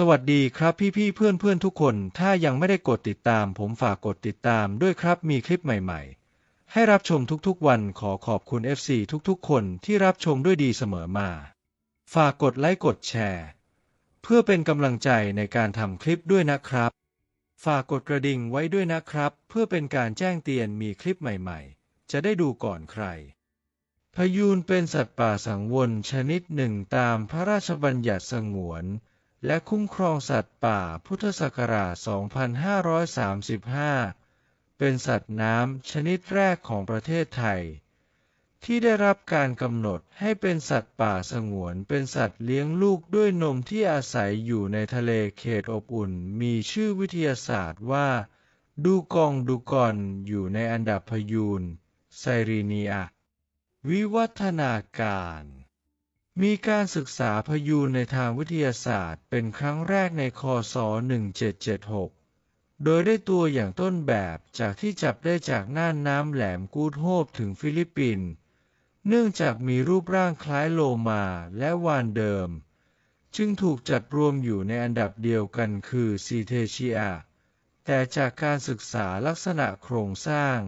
สวัสดีครับพี่ๆเพื่อนๆทุกคน ถ้ายังไม่ได้กดติดตาม ผมฝากกดติดตามด้วยครับมีคลิปใหม่ๆ ให้รับชมทุกๆวันขอขอบคุณ FC ทุกๆ คนที่รับชมด้วยดีเสมอมา ฝากกดไลค์กดแชร์ เพื่อเป็นกำลังใจในการทำคลิปด้วยนะครับ ฝากกดกระดิ่งไว้ด้วยนะครับ เพื่อเป็นการแจ้งเตือนมีคลิปใหม่ๆ จะได้ดูก่อนใครพยูนเป็นสัตว์ป่าสังวนชนิดหนึ่งตามพระราชบัญญัติสงวน และคุ้มครองสัตว์ป่าพุทธศักราช 2535 เป็นสัตว์น้ำชนิดแรกของประเทศไทย ที่ได้รับการกำหนดให้เป็นสัตว์ป่าสงวน เป็นสัตว์เลี้ยงลูกด้วยนมที่อาศัยอยู่ในทะเลเขตอบอุ่น มีชื่อวิทยาศาสตร์ว่า ดูกองดูกอนอยู่ในอันดับพยูนไซรีเนีย วิวัฒนาการ มีการศึกษาพยูนในทางวิทยาศาสตร์เป็นครั้งแรกในคศ 1776 โดยได้ตัวอย่างต้นแบบจากที่จับได้จากน่านน้ำแหลมกูดโฮบถึงฟิลิปปินส์ เนื่องจากมีรูปร่างคล้ายโลมาและวานเดิม จึงถูกจัดรวมอยู่ในอันดับเดียวกันคือซีเทเชีย แต่จากการศึกษาลักษณะโครงสร้าง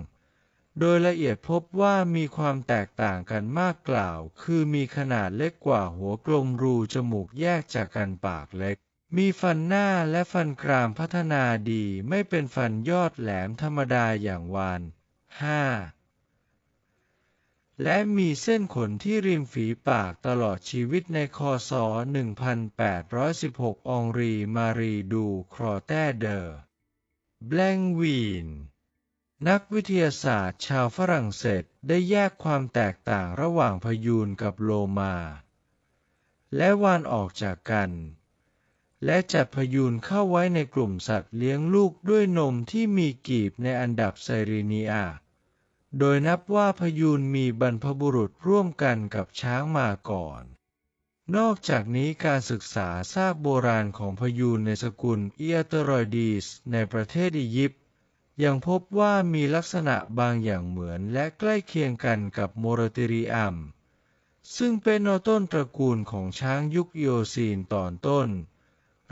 โดยละเอียดพบว่ามีความแตกต่างกันมากกล่าว คือมีขนาดเล็กกว่าหัวกลมรูจมูกแยกจากกันปากเล็ก มีฟันหน้าและฟันกรามพัฒนาดีไม่เป็นฟันยอดแหลมธรรมดาอย่างวาน 5 และมีเส้นขนที่ริมฝีปากตลอดชีวิตในคศ 1816 องรี มารีดู ครอแต้เดอร์แบลงวีน นักวิทยาศาสตร์ชาวฝรั่งเศสได้แยกความแตกต่างระหว่างพยูนกับโลมา และวานออกจากกัน และจัดพยูนเข้าไว้ในกลุ่มสัตว์เลี้ยงลูกด้วยนมที่มีกีบในอันดับไซรีเนีย โดยนับว่าพยูนมีบรรพบุรุษร่วมกันกับช้างมาก่อน นอกจากนี้การศึกษาซากโบราณของพยูนในสกุลเอียเตรอยดีสในประเทศอียิปต์ ยังพบว่ามีลักษณะบางอย่างเหมือนและใกล้เคียงกันกับโมโรติริอัม ซึ่งเป็นต้นตระกูลของช้างยุคโอซีนตอนต้น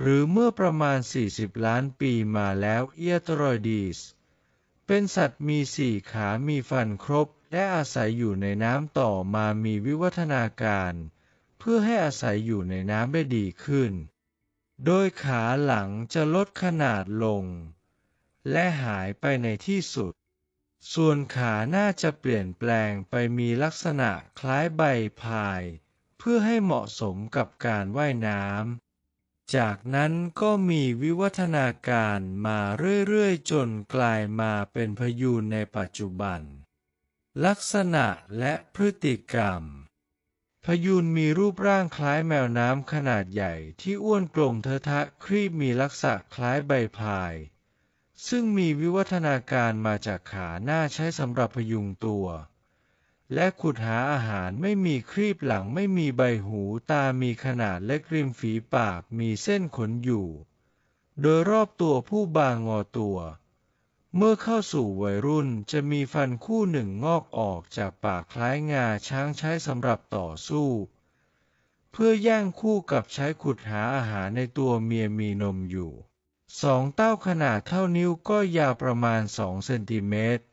หรือเมื่อประมาณ 40 ล้านปีมาแล้วเอียตรอยดีส เป็นสัตว์มีสี่ขามีฟันครบและอาศัยอยู่ในน้ำต่อมามีวิวัฒนาการ เพื่อให้อาศัยอยู่ในน้ำได้ดีขึ้น โดยขาหลังจะลดขนาดลง และหายไปในที่สุด ส่วนขาหน้าจะเปลี่ยนแปลงไปมีลักษณะคล้ายใบพาย เพื่อให้เหมาะสมกับการว่ายน้ำ จากนั้นก็มีวิวัฒนาการมาเรื่อยๆ จนกลายมาเป็นพยูนในปัจจุบัน ลักษณะและพฤติกรรมพยูนมีรูปร่างคล้ายแมวน้ำขนาดใหญ่ที่อ้วนกลมเทอะทะครีบมีลักษณะคล้ายใบพาย ซึ่งมีวิวัฒนาการมาจากขาหน้าใช้สำหรับพยุงตัว และขุดหาอาหารไม่มีครีบหลังไม่มีใบหูตามีขนาดเล็กริมฝีปากมีเส้นขนอยู่ โดยรอบตัวผู้บางงอตัว เมื่อเข้าสู่วัยรุ่นจะมีฟันคู่หนึ่งงอกออกจากปากคล้ายงาช้างใช้สำหรับต่อสู้ เพื่อย่างคู่กับใช้ขุดหาอาหารในตัวเมียมีนมอยู่ สองเต้าขนาดเท่านิ้วก็ยาวประมาณสองเซนติเมตร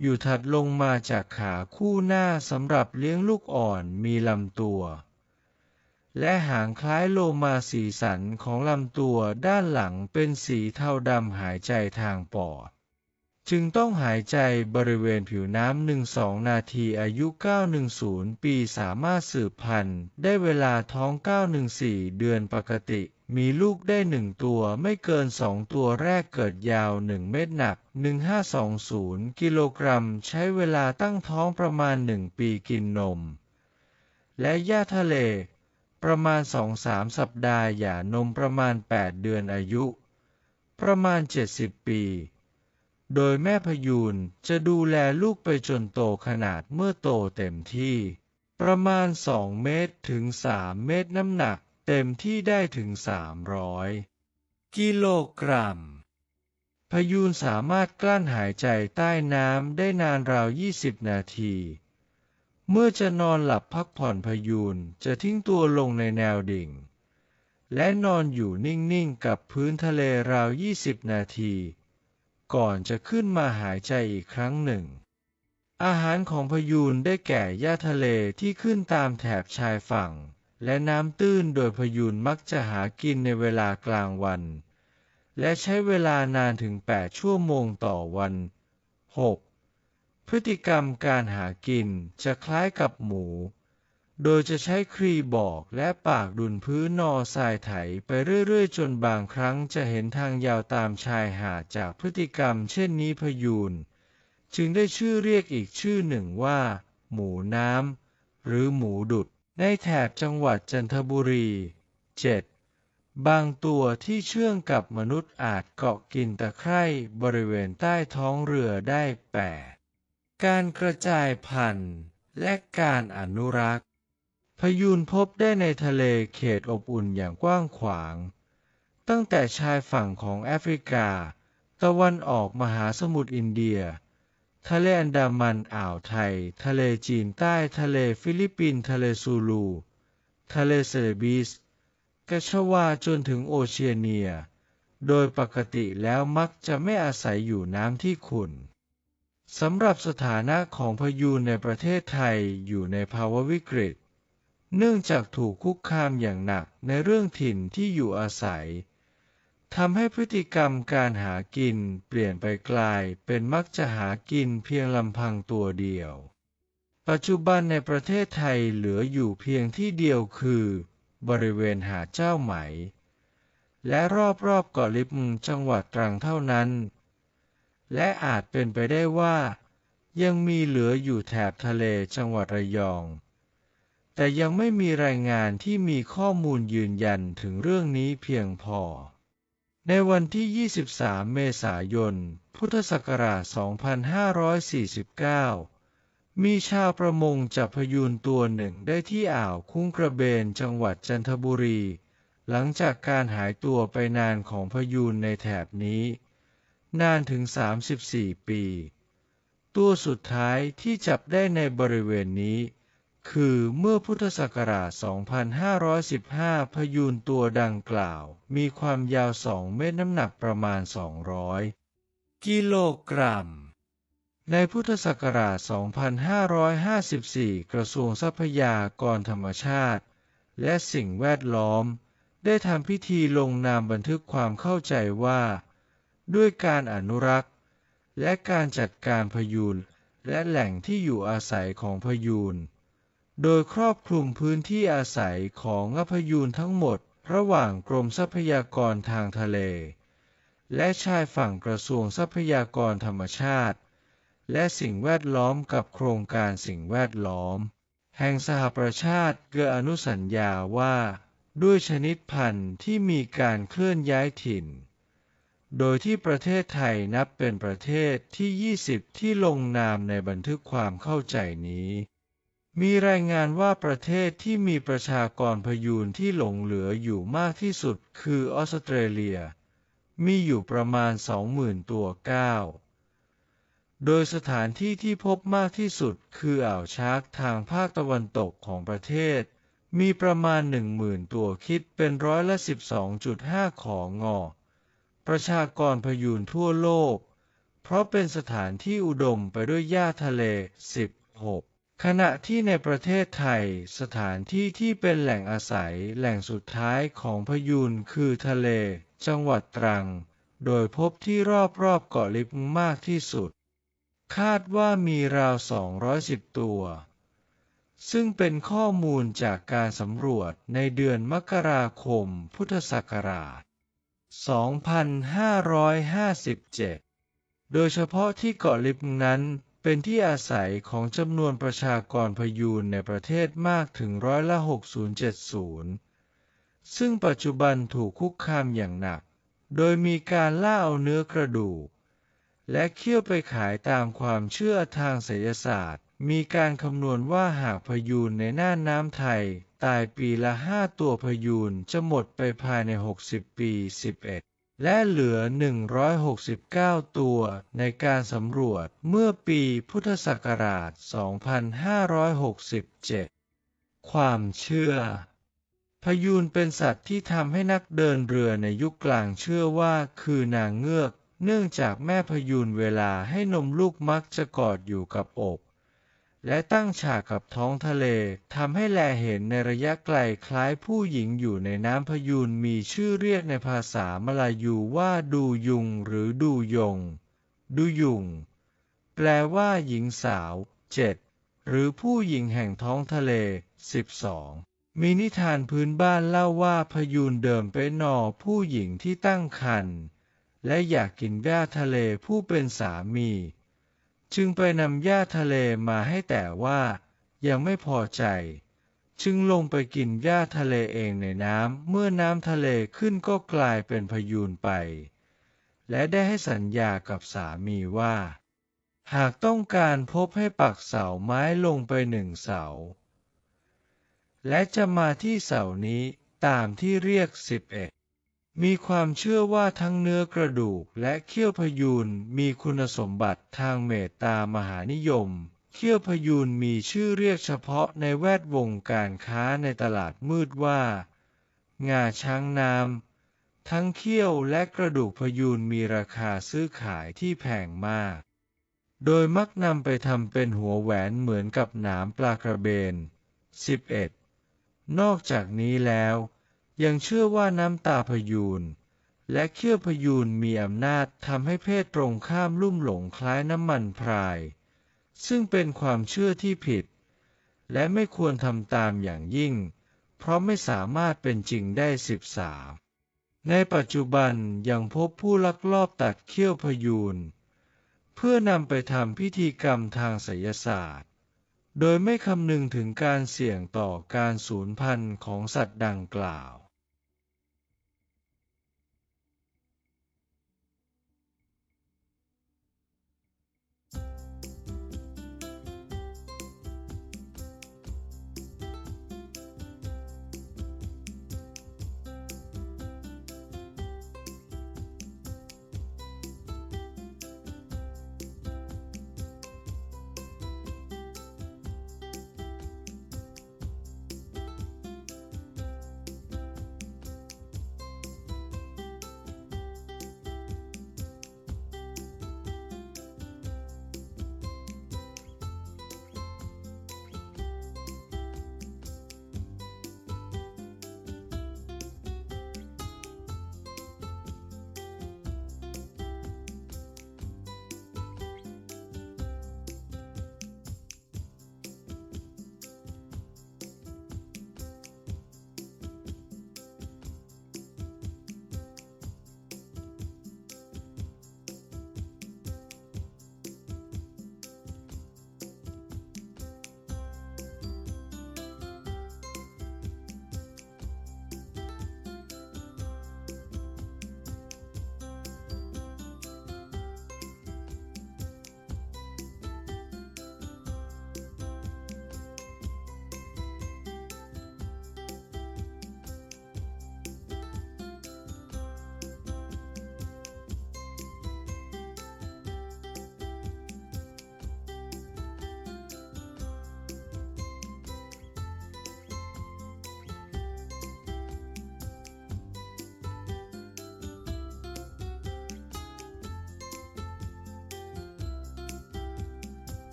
อยู่ถัดลงมาจากขาคู่หน้าสำหรับเลี้ยงลูกอ่อนมีลำตัว และหางคล้ายโลมาสีสันของลำตัวด้านหลังเป็นสีเทาดำหายใจทางปอด จึงต้องหายใจบริเวณผิวน้ำหนึ่งสองนาทีอายุ 910 ปีสามารถสืบพันธุ์ได้เวลาท้อง 914 เดือนปกติ มีลูกได้หนึ่งตัวไม่เกินสองตัวแรกเกิดยาว 1 เมตรหนัก 1520 กิโลกรัม ใช้เวลาตั้งท้องประมาณ 1 ปีกินนม และหญ้าทะเล ประมาณ 2-3 สัปดาห์หย่านมประมาณ 8 เดือนอายุ ประมาณ 70 ปี โดยแม่พยูนจะดูแลลูกไปจนโตขนาดเมื่อโตเต็มที่ ประมาณ 2 เมตรถึง 3 เมตรน้ำหนักเต็มที่ได้ถึง 300 กิโลกรัม พยูนสามารถกลั้นหายใจใต้น้ำได้นานราว 20 นาที เมื่อจะนอนหลับพักผ่อนพยูนจะทิ้งตัวลงในแนวดิ่ง และนอนอยู่นิ่งๆกับพื้นทะเลราว 20 นาที ก่อนจะขึ้นมาหายใจอีกครั้งหนึ่ง อาหารของพยูนได้แก่หญ้าทะเลที่ขึ้นตามแถบชายฝั่ง และน้ำตื้นโดยพยูนมักจะหากินในเวลากลางวัน และใช้เวลานานถึง 8 ชั่วโมงต่อวัน 6. พฤติกรรมการหากินจะคล้ายกับหมู โดยจะใช้ครีบอกและปากดุนพื้นนอทรายไถไปเรื่อยๆ จนบางครั้งจะเห็นทางยาวตามชายหาดจากพฤติกรรมเช่นนี้พยูน จึงได้ชื่อเรียกอีกชื่อหนึ่งว่า หมูน้ำ หรือหมูดุด ในแถบจังหวัดจันทบุรี 7. บางตัวที่เชื่องกับมนุษย์อาจเกาะกินตะไคร่บริเวณใต้ท้องเรือได้แปดการกระจายพันธุ์และการอนุรักษ์ พยูนพบได้ในทะเลเขตอบอุ่นอย่างกว้างขวาง ตั้งแต่ชายฝั่งของแอฟริกา ตะวันออกมหาสมุทรอินเดีย ทะเลอันดามันอ่าวไทย ทะเลจีนใต้ทะเลฟิลิปปินส์ทะเลซูลู ทะเลเซเลบิสกชวาจนถึงโอเชียเนีย โดยปกติแล้วมักจะไม่อาศัยอยู่น้ำที่ขุ่นสำหรับสถานะของพยูนในประเทศไทยอยู่ในภาวะวิกฤต เนื่องจากถูกคุกคามอย่างหนักในเรื่องถิ่นที่อยู่อาศัย ทำให้พฤติกรรมการหากินเปลี่ยนไปกลายเป็นมักจะหากินเพียงลำพังตัวเดียว ปัจจุบันในประเทศไทยเหลืออยู่เพียงที่เดียวคือ บริเวณหาดเจ้าไหม และรอบๆเกาะลิบจังหวัดตรังเท่านั้น และอาจเป็นไปได้ว่า ยังมีเหลืออยู่แถบทะเลจังหวัดระยอง แต่ยังไม่มีรายงานที่มีข้อมูลยืนยันถึงเรื่องนี้เพียงพอ ในวันที่ 23 เมษายน พุทธศักราช 2549 มีชาวประมงจับพยูนตัวหนึ่งได้ที่อ่าวคุ้งกระเบนจังหวัดจันทบุรี หลังจากการหายตัวไปนานของพยูนในแถบนี้ นานถึง 34 ปี ตัวสุดท้ายที่จับได้ในบริเวณนี้ คือเมื่อพุทธศักราช 2515 พยูนตัวดังกล่าว มีความยาว 2 เมตรน้ำหนักประมาณ 200 กิโลกรัม ในพุทธศักราช 2554 กระทรวงทรัพยากรธรรมชาติ และสิ่งแวดล้อม ได้ทำพิธีลงนามบันทึกความเข้าใจว่า ด้วยการอนุรักษ์ และการจัดการพยูนและแหล่งที่อยู่อาศัยของพยูน โดยครอบคลุมพื้นที่อาศัยของพยูนทั้งหมดระหว่างกรมทรัพยากรทางทะเล และชายฝั่งกระทรวงทรัพยากรธรรมชาติ และสิ่งแวดล้อมกับโครงการสิ่งแวดล้อม แห่งสหประชาติเกิดอนุสัญญาว่า ด้วยชนิดพันธุ์ที่มีการเคลื่อนย้ายถิ่น โดยที่ประเทศไทยนับเป็นประเทศที่ 20 ที่ลงนามในบันทึกความเข้าใจนี้ มีรายงานว่าประเทศที่มีประชากรพยูนที่หลงเหลืออยู่มากที่สุดคือออสเตรเลีย มีอยู่ประมาณ 20,000 ตัวก้าวโดยสถานที่ที่พบมากที่สุดคืออ่าวชาร์กทางภาคตะวันตกของประเทศ มีประมาณ 10,000 ตัวคิดเป็นร้อยละ 12.5 ของงอ ประชากรพยูนทั่วโลก เพราะเป็นสถานที่อุดมไปด้วยหญ้าทะเล 16 ขณะที่ในประเทศไทยสถานที่ที่เป็นแหล่งอาศัยแหล่งสุดท้ายของพยูนคือทะเล จังหวัดตรัง โดยพบที่รอบๆเกาะลิบมากที่สุด คาดว่ามีราว 210 ตัว ซึ่งเป็นข้อมูลจากการสำรวจในเดือนมกราคมพุทธศักราช 2557 โดยเฉพาะที่เกาะลิบนั้น เป็นที่อาศัยของจำนวนประชากรพยูนในประเทศมากถึงร้อยละ 6070 ซึ่งปัจจุบันถูกคุกคามอย่างหนัก โดยมีการล่าเอาเนื้อกระดูก และเคี่ยวไปขายตามความเชื่อทางไสยศาสตร์ มีการคำนวณว่าหากพยูนในน่านน้ำไทย ตายปีละห้าตัวพยูนจะหมดไปภายใน 60 ปี 11 และเหลือ 169 ตัวในการสำรวจเมื่อปีพุทธศักราช 2567 ความเชื่อ พยูนเป็นสัตว์ที่ทำให้นักเดินเรือในยุคกลางเชื่อว่าคือนางเงือก เนื่องจากแม่พยูนเวลาให้นมลูกมักจะกอดอยู่กับอก และตั้งฉากกับท้องทะเลทำให้แลเห็นในระยะไกลคล้ายผู้หญิงอยู่ในน้ำพยูนมีชื่อเรียกในภาษามลายูว่าดูยุงหรือดูยง ดูยุง แปลว่าหญิงสาวเจ็ดหรือผู้หญิงแห่งท้องทะเล 12 มีนิทานพื้นบ้านเล่าว่าพยูนเดิมเป็นนอผู้หญิงที่ตั้งครรภ์และอยากกินหญ้าทะเลผู้เป็นสามี จึงไปนำหญ้าทะเลมาให้แต่ว่ายังไม่พอใจ จึงลงไปกินหญ้าทะเลเองในน้ำ เมื่อน้ำทะเลขึ้นก็กลายเป็นพยูนไป และได้ให้สัญญากับสามีว่า หากต้องการพบให้ปักเสาไม้ลงไปหนึ่งเสา และจะมาที่เสานี้ตามที่เรียกสิบเอ็ด มีความเชื่อว่าทั้งเนื้อกระดูกและเขี้ยวพยูนมีคุณสมบัติทางเมตตามหานิยม เขี้ยวพยูนมีชื่อเรียกเฉพาะในแวดวงการค้าในตลาดมืดว่า งาช้างน้ำทั้งเขี้ยวและกระดูกพยูนมีราคาซื้อขายที่แพงมาก โดยมักนำไปทำเป็นหัวแหวนเหมือนกับหนามปลากระเบน 11. นอกจากนี้แล้ว ยังเชื่อว่าน้ำตาพยูนและเขี้ยวพยูนมีอำนาจทำให้เพศตรงข้ามลุ่มหลงคล้ายน้ำมันพราย ซึ่งเป็นความเชื่อที่ผิด และไม่ควรทำตามอย่างยิ่ง เพราะไม่สามารถเป็นจริงได้สิบสามในปัจจุบันยังพบผู้ลักลอบตัดเขี้ยวพยูนเพื่อนำไปทำพิธีกรรมทางไสยศาสตร์ โดยไม่คำนึงถึงการเสี่ยงต่อการสูญพันธุ์ของสัตว์ดังกล่าว